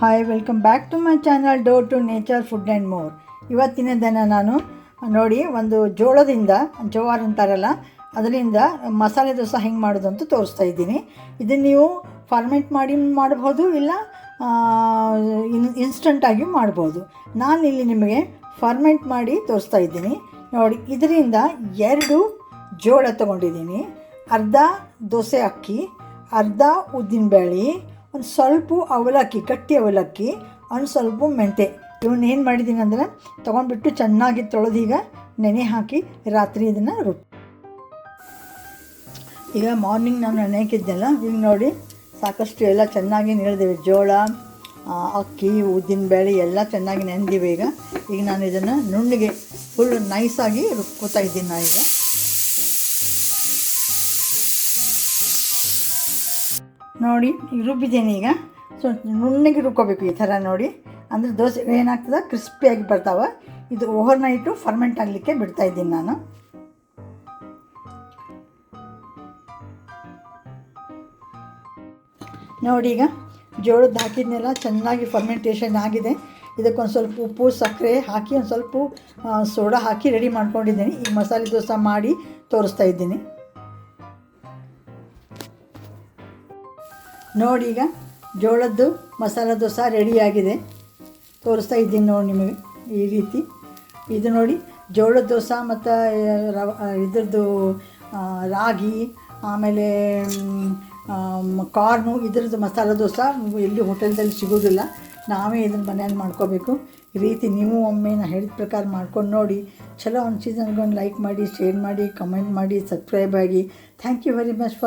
Hi welcome back to my channel door to nature food and more ಇವತ್ತಿನ ದಿನ ನಾನು ನೋಡಿ ಒಂದು ಜೋಳದಿಂದ ಜೋವಾರ್ ಅಂತಾರಲ್ಲ ಅದರಿಂದ ಮಸಾಲೆ ದೋಸೆ ಹೆಂಗೆ ಮಾಡೋದು ಅಂತ ತೋರಿಸ್ತಾ ಇದ್ದೀನಿ. ಇದನ್ನು ನೀವು ಫಾರ್ಮೆಟ್ ಮಾಡಿ ಮಾಡ್ಬೋದು ಇಲ್ಲ ಇನ್ ಇನ್ಸ್ಟಂಟಾಗಿ ಮಾಡ್ಬೋದು ನಾನು ಇಲ್ಲಿ ನಿಮಗೆ ಫಾರ್ಮೆಂಟ್ ಮಾಡಿ ತೋರಿಸ್ತಾ ಇದ್ದೀನಿ. ನೋಡಿ, ಇದರಿಂದ ಎರಡು ಜೋಳ ತೊಗೊಂಡಿದ್ದೀನಿ. ಅರ್ಧ ದೋಸೆ ಅಕ್ಕಿ, ಅರ್ಧ ಉದ್ದಿನಬೇಳೆ ಒಂದು ಸ್ವಲ್ಪ ಅವಲಕ್ಕಿ, ಗಟ್ಟಿ ಅವಲಕ್ಕಿ, ಒಂದು ಸ್ವಲ್ಪ ಮೆಂತೆ. ಇವನ್ನ ಏನು ಮಾಡಿದ್ದೀನಿ ಅಂದರೆ ತೊಗೊಂಡ್ಬಿಟ್ಟು ಚೆನ್ನಾಗಿ ತೊಳೆದೀಗ ನೆನೆ ಹಾಕಿ ರಾತ್ರಿ ಇದನ್ನು ರುಬ್ಬಿ. ಈಗ ಮಾರ್ನಿಂಗ್ ನಾನು ನೆನೆಕಿದ್ದೆಲ್ಲ ಈಗ ನೋಡಿ ಸಾಕಷ್ಟು ಎಲ್ಲ ಚೆನ್ನಾಗಿ ನೆನೆದಿವೆ. ಜೋಳ ಅಕ್ಕಿ ಅಕ್ಕಿ ಉದ್ದಿನಬೇಳೆ ಎಲ್ಲ ಚೆನ್ನಾಗಿ ನೆನೆದಿವೆ ಈಗ. ಈಗ ನಾನು ಇದನ್ನು ನುಣ್ಣಗೆ ಫುಲ್ ನೈಸಾಗಿ ರುಬ್ಕೋತಾ ಇದ್ದೀನಿ ನಾನೀಗ ನೋಡಿ, ರುಬ್ಬಿದ್ದೀನಿ ಈಗ. ಸೊ, ನುಣ್ಣಗೆ ರುಬ್ಕೋಬೇಕು ಈ ಥರ ನೋಡಿ. ಅಂದರೆ ದೋಸೆ ಏನಾಗ್ತದೆ? ಕ್ರಿಸ್ಪಿಯಾಗಿ ಬರ್ತಾವೆ. ಇದು ಓವರ್ ನೈಟು ಫರ್ಮೆಂಟ್ ಆಗಲಿಕ್ಕೆ ಬಿಡ್ತಾ ಇದ್ದೀನಿ ನಾನು. ನೋಡಿ ಈಗ ಜೋಳದ್ದು ಹಾಕಿದ್ನೆಲ್ಲ ಚೆನ್ನಾಗಿ ಫರ್ಮೆಂಟೇಷನ್ ಆಗಿದೆ. ಇದಕ್ಕೊಂದು ಸ್ವಲ್ಪ ಉಪ್ಪು, ಸಕ್ಕರೆ ಹಾಕಿ ಒಂದು ಸ್ವಲ್ಪ ಸೋಡಾ ಹಾಕಿ ರೆಡಿ ಮಾಡ್ಕೊಂಡಿದ್ದೀನಿ. ಈ ಮಸಾಲೆ ದೋಸೆ ಮಾಡಿ ತೋರಿಸ್ತಾ ಇದ್ದೀನಿ. ನೋಡಿ ಈಗ ಜೋಳದ್ದು ಮಸಾಲ ದೋಸೆ ರೆಡಿಯಾಗಿದೆ ತೋರಿಸ್ತಾ ಇದ್ದೀನಿ ನೋಡಿ ನಿಮಗೆ ಈ ರೀತಿ. ಇದು ನೋಡಿ ಜೋಳದ ದೋಸೆ ಮತ್ತು ರವ ಇದ್ರದ್ದು ರಾಗಿ, ಆಮೇಲೆ ಕಾರ್ನು, ಇದ್ರದ್ದು ಮಸಾಲ ದೋಸೆ ಎಲ್ಲಿ ಹೋಟೆಲ್ದಲ್ಲಿ ಸಿಗೋದಿಲ್ಲ. ನಾವೇ ಇದನ್ನು ಮನೆಯಲ್ಲಿ ಮಾಡ್ಕೋಬೇಕು. ಈ ರೀತಿ ನೀವು ಒಮ್ಮೆ ನಾನು ಹೇಳಿದ ಪ್ರಕಾರ ಮಾಡ್ಕೊಂಡು ನೋಡಿ. ಚಲೋ ಒಂದು ನನಗೊಂದು ಲೈಕ್ ಮಾಡಿ ಶೇರ್ ಮಾಡಿ ಕಮೆಂಟ್ ಮಾಡಿ ಸಬ್ಸ್ಕ್ರೈಬ್ ಆಗಿ. Thank you very much